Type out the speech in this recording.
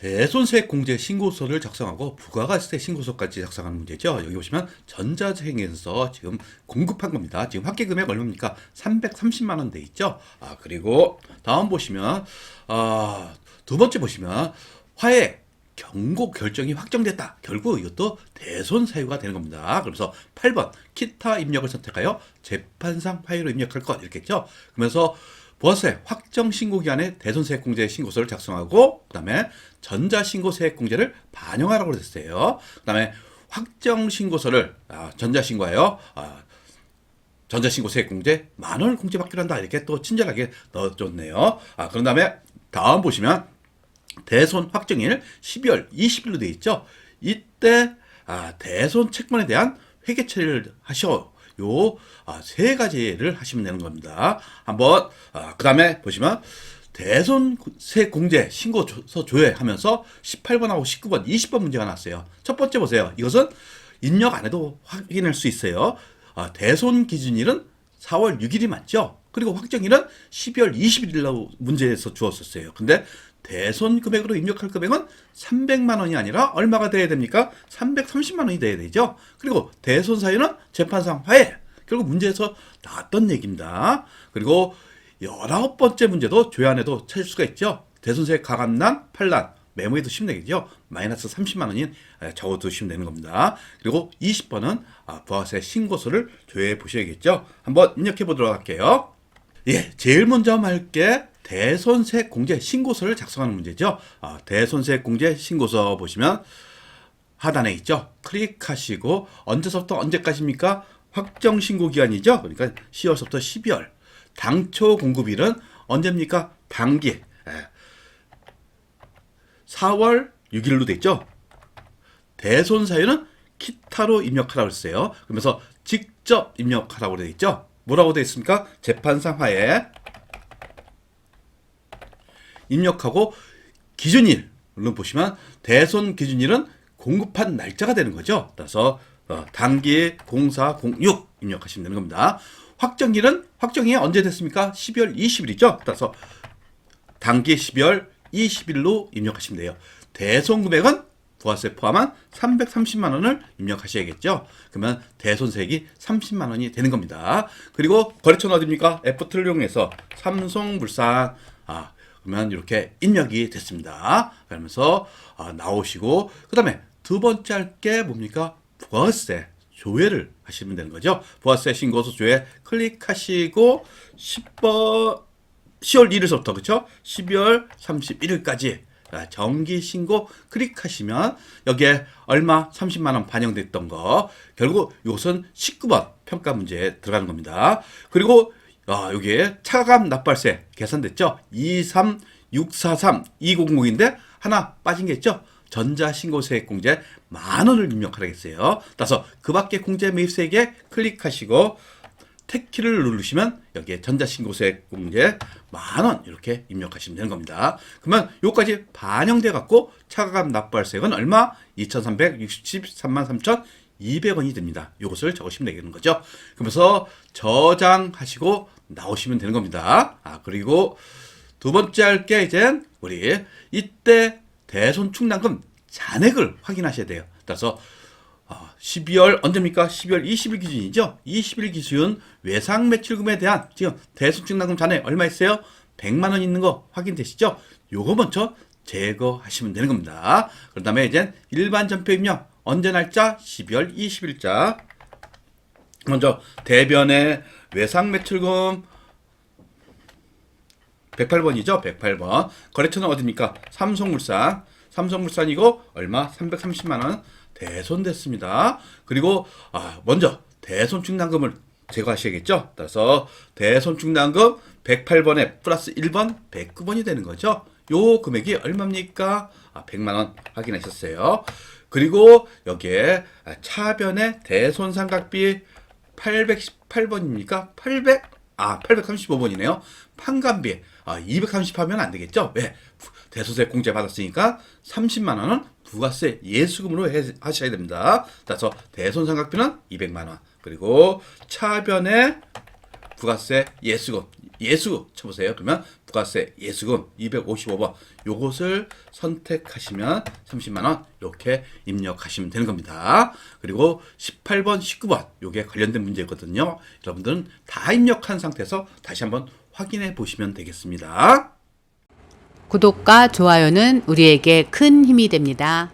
대손세 공제 신고서를 작성하고 부가가세 신고서까지 작성하는 문제죠. 여기 보시면 전자생에서 지금 공급한 겁니다. 지금 합계 금액 얼마입니까? 330만 원 돼 있죠. 아 그리고 다음 보시면 아, 두 번째 보시면 화해 경고 결정이 확정됐다. 결국 이것도 대손 사유가 되는 겁니다. 그래서 8번 기타 입력을 선택하여 재판상 화해로 입력할 것 이렇겠죠. 그러면서 부가세 확정 신고 기간에 대손 세액 공제 신고서를 작성하고 그다음에 전자 신고 세액 공제를 반영하라고 그랬어요. 그다음에 확정 신고서를 아, 전자 신고하여 아, 전자 신고 세액 공제 만 원을 공제받기로 한다 이렇게 또 친절하게 넣어줬네요. 아 그런 다음에 다음 보시면 대손 확정일 12월 20일로 되어 있죠. 이때 아, 대손 채권에 대한 회계 처리를 하셔. 요, 아, 세 가지를 하시면 되는 겁니다. 한번, 아, 그 다음에 보시면, 대손세 공제 신고서 조회하면서 18번하고 19번, 20번 문제가 나왔어요. 첫 번째 보세요. 이것은 입력 안 해도 확인할 수 있어요. 아, 대손 기준일은 4월 6일이 맞죠? 그리고 확정일은 12월 20일이라고 문제에서 주었었어요. 근데 대손 금액으로 입력할 금액은 300만 원이 아니라 얼마가 돼야 됩니까? 330만 원이 돼야 되죠. 그리고 대손 사유는 재판상 화해. 결국 문제에서 나왔던 얘기입니다. 그리고 열아홉 번째 문제도 조안에도 찾을 수가 있죠. 대손세 가감난, 판란, 메모에 두시면 되겠죠. 마이너스 30만 원이 적어 두시면 되는 겁니다. 그리고 20번은 아, 부가세 신고서를 조회해 보셔야겠죠. 한번 입력해 보도록 할게요. 예, 제일 먼저 할 게 대손세 공제 신고서를 작성하는 문제죠. 아, 대손세 공제 신고서 보시면 하단에 있죠. 클릭하시고 언제서부터 언제까지입니까? 확정 신고 기간이죠. 그러니까 10월서부터 12월. 당초 공급일은 언제입니까? 당기. 예. 4월 6일로 돼 있죠. 대손 사유는 기타로 입력하라고 했어요. 그러면서 직접 입력하라고 되어 있죠. 뭐라고 되어 있습니까? 재판상 하에 입력하고 기준일 물론 보시면 대손 기준일은 공급한 날짜가 되는 거죠. 어, 단기 0406 입력하시면 되는 겁니다. 확정일은 확정이 언제 됐습니까? 12월 20일이죠. 따라서 단기 12월 20일로 입력하시면 돼요. 대손 금액은 부가세 포함한 330만 원을 입력하셔야겠죠. 그러면 대손세액이 30만 원이 되는 겁니다. 그리고 거래처는 어디입니까? 애프트를 이용해서 삼성물산 아 그러면 이렇게 입력이 됐습니다. 그러면서 아, 나오시고 그 다음에 두 번째 할 게 뭡니까? 부가세 조회를 하시면 되는 거죠. 부가세 신고서 조회 클릭하시고 10번 10월 1일부터 그렇죠? 12월 31일까지 정기 신고 클릭하시면 여기에 얼마 30만 원 반영됐던 거 결국 이것은 19번 평가 문제에 들어가는 겁니다. 그리고 아, 여기에 차감 납발세 계산됐죠? 23643 200인데 하나 빠진 게 있죠? 전자신고세액 공제 만 원을 입력하라겠어요. 따라서 그 밖에 공제 매입세액에 클릭하시고 택키를 누르시면 여기에 전자신고세액 공제 만 원 이렇게 입력하시면 되는 겁니다. 그러면 요까지 반영돼 갖고 차감 납부할세액은 얼마? 2,363만 3,200원이 됩니다. 요것을 적으시면 되는 거죠. 그러면서 저장하시고 나오시면 되는 겁니다. 아 그리고 두 번째 할 게 이제 우리 이때 대손 충당금 잔액을 확인하셔야 돼요. 따라서 12월 언제입니까? 12월 20일 기준이죠. 20일 기준 외상 매출금에 대한 지금 대수증납금 잔액 얼마 있어요? 100만 원 있는 거 확인되시죠? 요거 먼저 제거하시면 되는 겁니다. 그 다음에 이제 일반 전표 입력 언제 날짜? 12월 20일자. 먼저 대변의 외상 매출금 108번이죠. 108번. 거래처는 어디입니까? 삼성물산. 삼성물산이고 얼마? 330만 원. 대손됐습니다. 그리고 아, 먼저 대손충당금을 제거하셔야겠죠. 따라서 대손충당금 108번에 플러스 1번 109번이 되는 거죠. 요 금액이 얼마입니까? 아, 100만 원 확인하셨어요. 그리고 여기에 차변의 대손삼각비 818번입니까? 800 아, 835번이네요. 판관비. 아, 230하면 안 되겠죠? 왜? 대소세 공제 받았으니까 30만 원은 부가세 예수금으로 해, 하셔야 됩니다. 따라서 대손삼각비는 200만 원. 그리고 차변에 부가세 예수금 예수 쳐보세요. 그러면 부가세 예수금 255번 요것을 선택하시면 30만 원 이렇게 입력하시면 되는 겁니다. 그리고 18번, 19번 요게 관련된 문제거든요. 여러분들은 다 입력한 상태에서 다시 한번 확인해 보시면 되겠습니다. 구독과 좋아요는 우리에게 큰 힘이 됩니다.